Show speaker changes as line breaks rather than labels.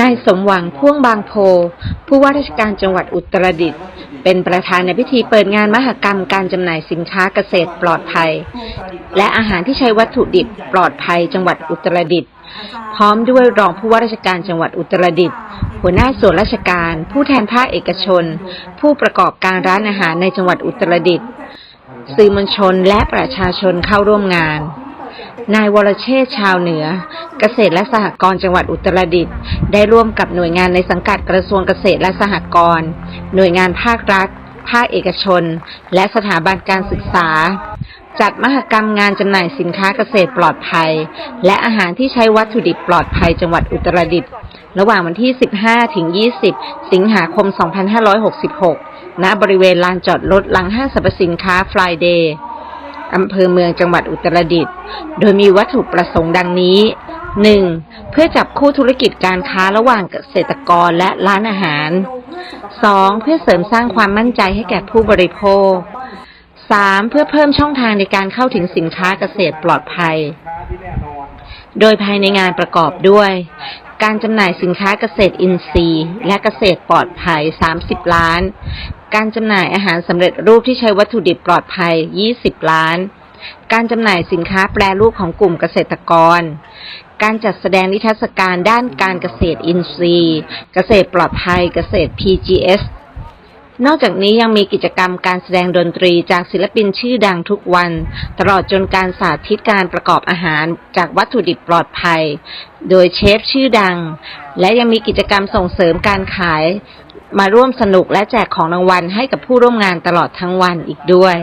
นายสมหวังพ่วงบางโพ ผู้ว่าราชการจังหวัดอุตรดิตถ์เป็นประธานในพิธีเปิดงานมหกรรมการจำหน่ายสินค้าเกษตรปลอดภัย และอาหารที่ใช้วัตถุดิบปลอดภัยจังหวัดอุตรดิตถ์พร้อมด้วยรองผู้ว่าราชการจังหวัดอุตรดิตถ์หัวหน้าส่วนราชการ ผู้แทนภาคเอกชน ผู้ประกอบการร้านอาหารในจังหวัดอุตรดิตถ์สื่อมวลชนและประชาชนเข้าร่วมงาน นายวรเชษชาวเหนือ เกษตรและสหกรณ์จังหวัดอุตรดิตถ์ได้ร่วมกับหน่วยงานในสังกัดกระทรวงเกษตรและสหกรณ์หน่วยงานภาครัฐ ภาคเอกชน และสถาบันการศึกษา จัดมหกรรมงานจำหน่ายสินค้าเกษตรปลอดภัย และอาหารที่ใช้วัตถุดิบปลอดภัยจังหวัดอุตรดิตถ์ระหว่างวันที่ 15 ถึง 20 สิงหาคม 2566 ณ บริเวณลานจอดรถหลังห้างสรรพสินค้าฟลายเดย์ อำเภอเมืองจังหวัดอุตรดิตถ์โดยมีวัตถุประสงค์ดังนี้ 1. เพื่อจับคู่ธุรกิจการค้าระหว่างเกษตรกรและร้านอาหาร 2. เพื่อเสริมสร้างความมั่นใจให้แก่ผู้บริโภค 3. เพื่อเพิ่มช่องทางในการเข้าถึงสินค้าเกษตรปลอดภัย โดยภายในงานประกอบด้วย การจำหน่ายสินค้าเกษตรอินทรีย์ และเกษตรปลอดภัย 30 ล้าน การจำหน่ายอาหารสำเร็จรูปที่ใช้วัตถุดิบปลอดภัย 20 ล้าน การจำหน่ายสินค้าแปรรูปของกลุ่มเกษตรกร การจัดแสดงนิทรรศการด้านการเกษตรอินทรีย์ เกษตรปลอดภัย เกษตร PGS นอกจากนี้ยังมีกิจกรรมการแสดงดนตรีจากศิลปินชื่อดังทุกวัน ตลอดจนการสาธิตการประกอบอาหารจากวัตถุดิบปลอดภัย โดยเชฟชื่อดัง และยังมีกิจกรรมส่งเสริมการขาย มาร่วมสนุกและแจกของรางวัลให้กับผู้ร่วมงานตลอดทั้งวันอีกด้วย